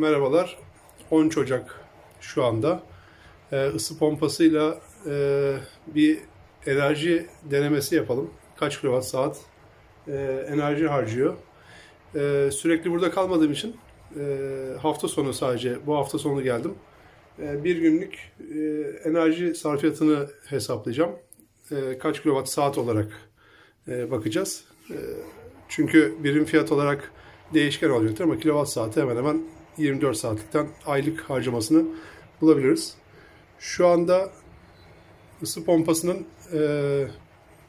Merhabalar. 13 Ocak şu anda. Ee, ısı pompasıyla e, bir enerji denemesi yapalım. Kaç kilowatt saat e, enerji harcıyor. E, sürekli burada kalmadığım için e, hafta sonu sadece bu hafta sonu geldim. E, bir günlük e, enerji sarfiyatını hesaplayacağım. E, kaç kilowatt saat olarak e, bakacağız. E, çünkü birim fiyat olarak değişken olacaktır ama kilowatt saati hemen hemen 24 saatlikten aylık harcamasını bulabiliriz. Şu anda ısı pompasının e,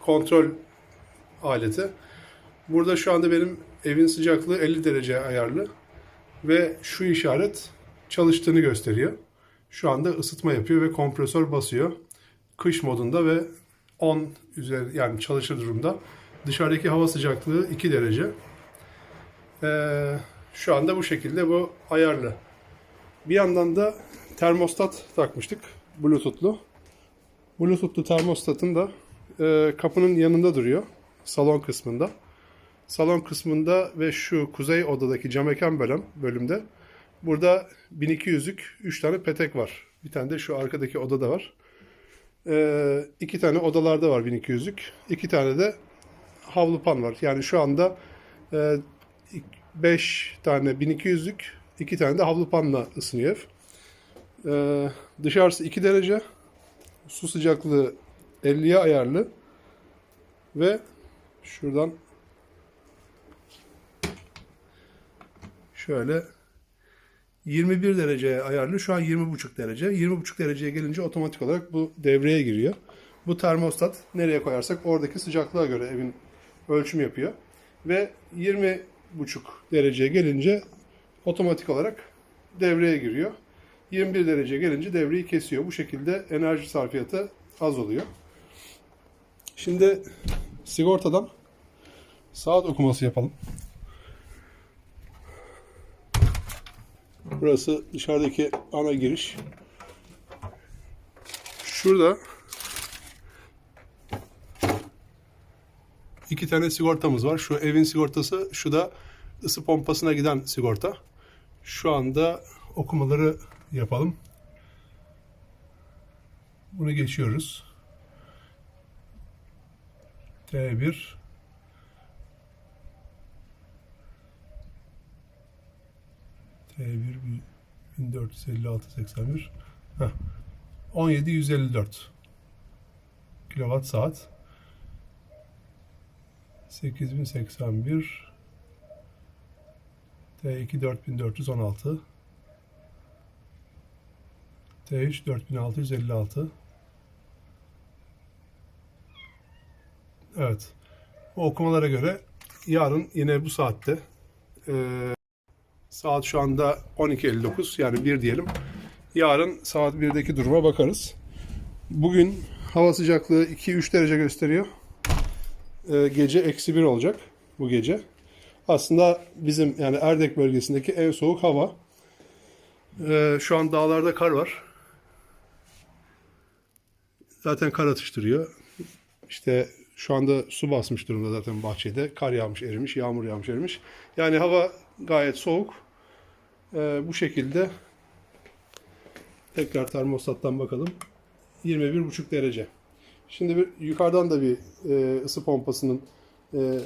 kontrol aleti. Burada şu anda benim evin sıcaklığı 50 derece ayarlı ve şu işaret çalıştığını gösteriyor. Şu anda ısıtma yapıyor ve kompresör basıyor. Kış modunda ve 10 üzeri yani çalışır durumda. Dışarıdaki hava sıcaklığı 2 derece. Ee, şu anda bu şekilde bu ayarlı. Bir yandan da termostat takmıştık. Bluetooth'lu. Bluetooth'lu termostatın da e, kapının yanında duruyor. Salon kısmında. Salon kısmında ve şu kuzey odadaki cam mekan bölüm, bölümde burada 1200'lük 3 tane petek var. Bir tane de şu arkadaki odada var. Ee, iki tane odalarda var 1200'lük. İki tane de havlu pan var. Yani şu anda 5 tane 1200'lük, 2 tane de havlu panla ısınıyor ev. Ee, dışarısı 2 derece. Su sıcaklığı 50'ye ayarlı. Ve şuradan şöyle 21 dereceye ayarlı. Şu an 20,5 derece. 20,5 dereceye gelince otomatik olarak bu devreye giriyor. Bu termostat nereye koyarsak oradaki sıcaklığa göre evin ölçüm yapıyor. Ve 20 buçuk dereceye gelince otomatik olarak devreye giriyor. 21 derece gelince devreyi kesiyor. Bu şekilde enerji sarfiyatı az oluyor. Şimdi sigortadan saat okuması yapalım. Burası dışarıdaki ana giriş. Şurada iki tane sigortamız var. Şu evin sigortası, şu da ısı pompasına giden sigorta. Şu anda okumaları yapalım. Bunu geçiyoruz. T1 T1 1456 81 Heh. 17 154 kilowatt saat 8081 T2 4416 T3 4656 Evet. Bu okumalara göre yarın yine bu saatte e, saat şu anda 12.59 yani 1 diyelim. Yarın saat 1'deki duruma bakarız. Bugün hava sıcaklığı 2-3 derece gösteriyor. E, gece eksi 1 olacak bu gece. Aslında bizim yani Erdek bölgesindeki en soğuk hava. E, şu an dağlarda kar var. Zaten kar atıştırıyor. İşte şu anda su basmış durumda zaten bahçede. Kar yağmış, erimiş, yağmur yağmış, erimiş. Yani hava gayet soğuk. E, bu şekilde tekrar termostattan bakalım. 21,5 derece. Şimdi bir, yukarıdan da bir e, ısı pompasının e,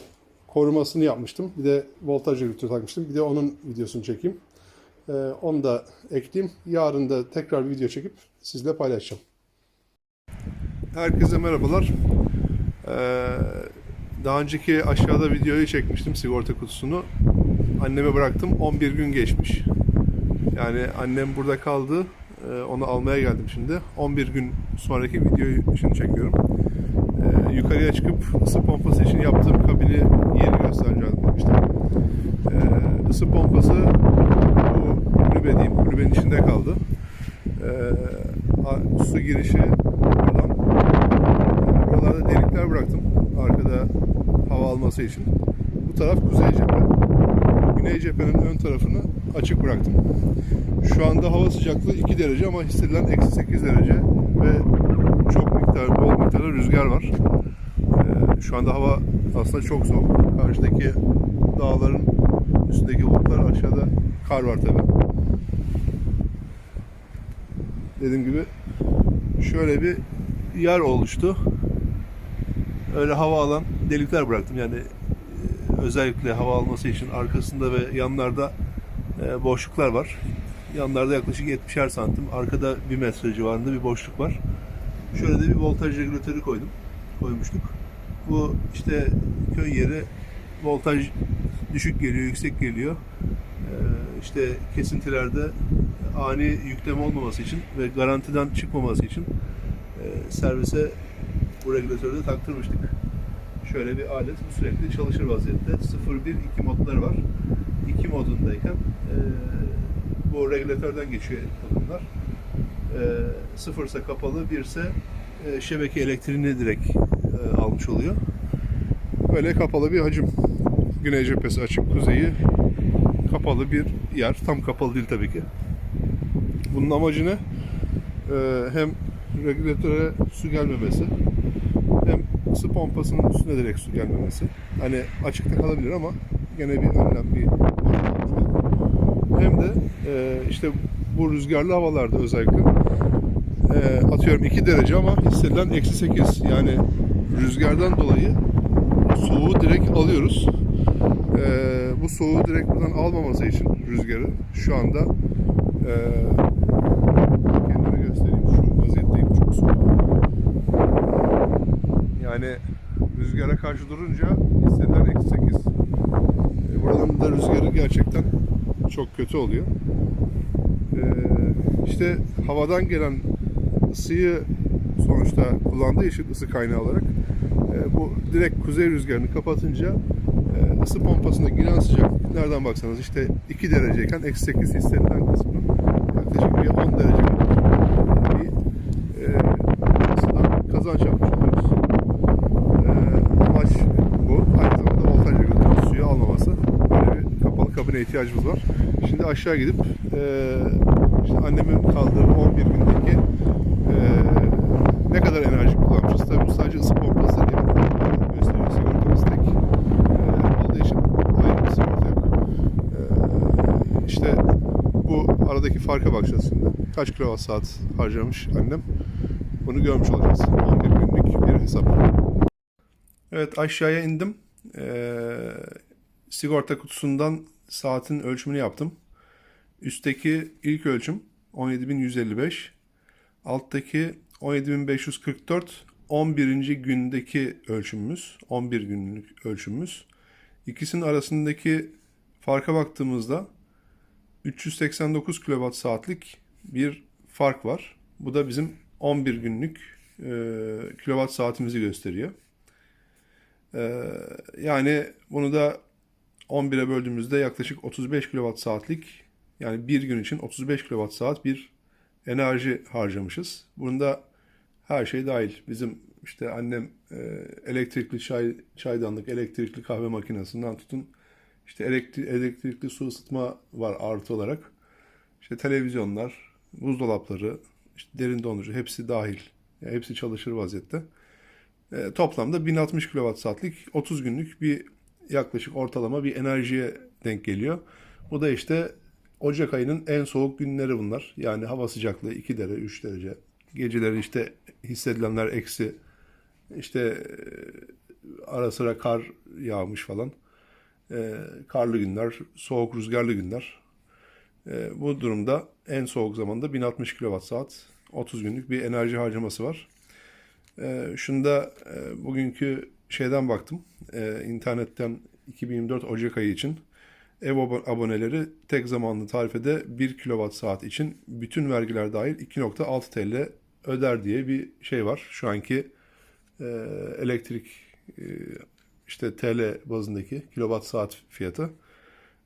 korumasını yapmıştım. Bir de voltaj regülatörü takmıştım. Bir de onun videosunu çekeyim. E, onu da ekleyeyim. Yarın da tekrar bir video çekip sizle paylaşacağım. Herkese merhabalar. Ee, daha önceki aşağıda videoyu çekmiştim sigorta kutusunu. Anneme bıraktım. 11 gün geçmiş. Yani annem burada kaldı. Ee, onu almaya geldim şimdi. 11 gün sonraki videoyu şimdi çekiyorum. Ee, yukarıya çıkıp ısı pompası için yaptığım kabini yeni göstereceğim demiştim. Ee, ısı pompası bu kulübe diyeyim, kulübenin içinde kaldı. Ee, su girişi buradan. Buralarda delikler bıraktım. Arkada hava alması için. Bu taraf kuzey cephe. Güney cephenin ön tarafını açık bıraktım. Şu anda hava sıcaklığı 2 derece ama hissedilen eksi 8 derece ve çok miktar, bol miktarda rüzgar var. Ee, şu anda hava aslında çok soğuk. Karşıdaki dağların üstündeki bulutlar aşağıda kar var tabi. dediğim gibi şöyle bir yer oluştu. Öyle hava alan delikler bıraktım. Yani e, özellikle hava alması için arkasında ve yanlarda e, boşluklar var. Yanlarda yaklaşık 70'er santim. Arkada 1 metre civarında bir boşluk var. Şöyle de bir voltaj regülatörü koydum. Koymuştuk. Bu işte köy yeri voltaj düşük geliyor, yüksek geliyor. Ee, işte kesintilerde ani yükleme olmaması için ve garantiden çıkmaması için e, servise bu regülatörü de taktırmıştık. Şöyle bir alet bu sürekli çalışır vaziyette. 0-1-2 modları var. 2 modundayken e, bu regülatörden geçiyor bunlar. E, sıfırsa kapalı, birse e, şebeke elektriğini direkt e, almış oluyor. Böyle kapalı bir hacim. Güney cephesi açık, kuzeyi kapalı bir yer. Tam kapalı değil tabii ki. Bunun amacı ne? Ee, hem regülatöre su gelmemesi hem ısı pompasının üstüne direkt su gelmemesi. Hani açıkta kalabilir ama gene bir önlem, bir hem de e, işte bu rüzgarlı havalarda özellikle e, atıyorum 2 derece ama hissedilen eksi 8 yani rüzgardan dolayı soğuğu direkt alıyoruz. Ee, bu soğuğu direkt buradan almaması için rüzgarı şu anda e, kendime göstereyim şu vaziyetteyim çok soğuk. Yani rüzgara karşı durunca hissedilen eksi 8. Ee, buranın da rüzgarı gerçekten çok kötü oluyor. Ee, işte havadan gelen ısıyı sonuçta kullandığı için ısı kaynağı olarak e, bu direkt kuzey rüzgarını kapatınca e, ısı pompasına giren sıcaklık nereden baksanız işte 2 dereceyken eksi 8 hissedilen kısmının yaklaşık bir 10 derece bir e, kazanç yapmış oluyoruz. E, amaç bu. Aynı zamanda voltaj regülatörü suyu almaması. Böyle bir kapalı kabine ihtiyacımız var. Şimdi aşağı gidip e, işte annemin kaldığı 11 gündeki e, ne kadar enerji kullanmışız. Tabii bu sadece ısı pompası değil. Gösteriyor. Sigortamız tek e, olduğu için ayrı bir sigorta yok. E, işte bu aradaki farka bakacağız şimdi. Kaç kilowatt saat harcamış annem. Bunu görmüş olacağız. 11 günlük bir hesap. Evet aşağıya indim. Ee, sigorta kutusundan saatin ölçümünü yaptım. Üstteki ilk ölçüm 17.155. Alttaki 17.544 11. gündeki ölçümümüz. 11 günlük ölçümümüz. İkisinin arasındaki farka baktığımızda 389 kWh saatlik bir fark var. Bu da bizim 11 günlük e, kilowatt saatimizi gösteriyor. E, yani bunu da 11'e böldüğümüzde yaklaşık 35 kWh saatlik yani bir gün için 35 kWh saat bir enerji harcamışız. Bunda her şey dahil. Bizim işte annem e, elektrikli çay çaydanlık, elektrikli kahve makinesinden tutun işte elektri, elektrikli su ısıtma var artı olarak. İşte televizyonlar, buzdolapları, işte derin dondurucu hepsi dahil. Yani hepsi çalışır vaziyette. E, toplamda 1060 kWh saatlik 30 günlük bir yaklaşık ortalama bir enerjiye denk geliyor. Bu da işte Ocak ayının en soğuk günleri bunlar. Yani hava sıcaklığı 2 derece, 3 derece. Geceleri işte hissedilenler eksi. İşte e, ara sıra kar yağmış falan. E, karlı günler, soğuk rüzgarlı günler. E, bu durumda en soğuk zamanda 1060 kWh saat 30 günlük bir enerji harcaması var. E, şunda e, bugünkü şeyden baktım. E, internetten 2024 Ocak ayı için ev abo- aboneleri tek zamanlı tarifede 1 kWh saat için bütün vergiler dahil 2.6 TL öder diye bir şey var. Şu anki e, elektrik e, işte TL bazındaki kilowatt saat fiyatı.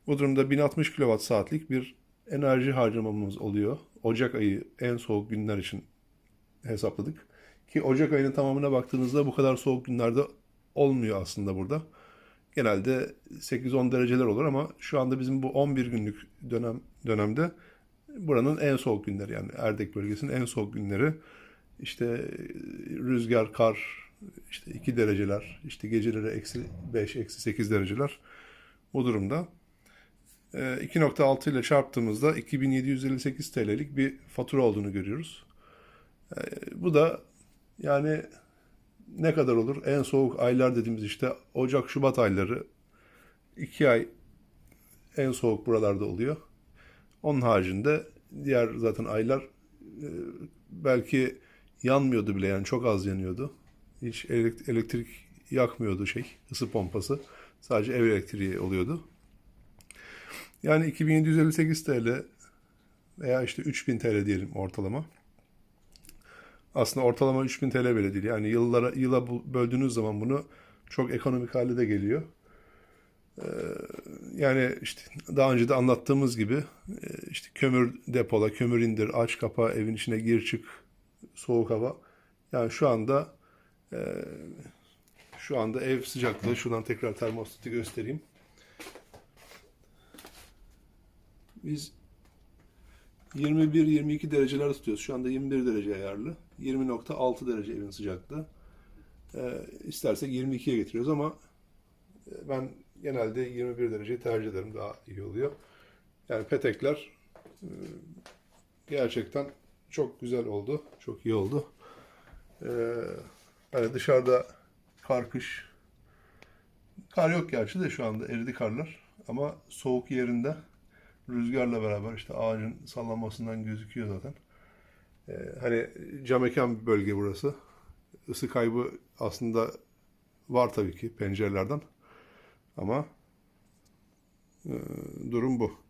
Bu durumda 1060 kilowatt saatlik bir enerji harcamamız oluyor. Ocak ayı en soğuk günler için hesapladık. Ki Ocak ayının tamamına baktığınızda bu kadar soğuk günlerde olmuyor aslında burada. Genelde 8-10 dereceler olur ama şu anda bizim bu 11 günlük dönem dönemde buranın en soğuk günleri yani Erdek bölgesinin en soğuk günleri. İşte rüzgar, kar, işte 2 dereceler, işte geceleri eksi 5, eksi 8 dereceler. Bu durumda e, 2.6 ile çarptığımızda 2758 TL'lik bir fatura olduğunu görüyoruz. E, Bu da yani ne kadar olur? En soğuk aylar dediğimiz işte Ocak, Şubat ayları 2 ay en soğuk buralarda oluyor. Onun haricinde diğer zaten aylar e, belki yanmıyordu bile yani çok az yanıyordu. Hiç elek- elektrik yakmıyordu şey ısı pompası. Sadece ev elektriği oluyordu. Yani 2758 TL veya işte 3000 TL diyelim ortalama. Aslında ortalama 3000 TL bile değil. Yani yıllara yıla böldüğünüz zaman bunu çok ekonomik hale de geliyor. Yani işte daha önce de anlattığımız gibi e, işte kömür depola, kömür indir, aç kapa, evin içine gir çık, soğuk hava. Yani şu anda e, şu anda ev sıcaklığı, şuradan tekrar termostatı göstereyim. Biz 21-22 dereceler tutuyoruz. Şu anda 21 derece ayarlı. 20.6 derece evin sıcaklığı. E, istersek 22'ye getiriyoruz ama e, ben genelde 21 dereceyi tercih ederim. Daha iyi oluyor. Yani petekler e, gerçekten çok güzel oldu. Çok iyi oldu. E, hani dışarıda kar kış kar yok gerçi de şu anda eridi karlar. Ama soğuk yerinde rüzgarla beraber işte ağacın sallanmasından gözüküyor zaten. E, hani cam mekan bir bölge burası. Isı kaybı aslında var tabii ki pencerelerden. Ama e, durum bu.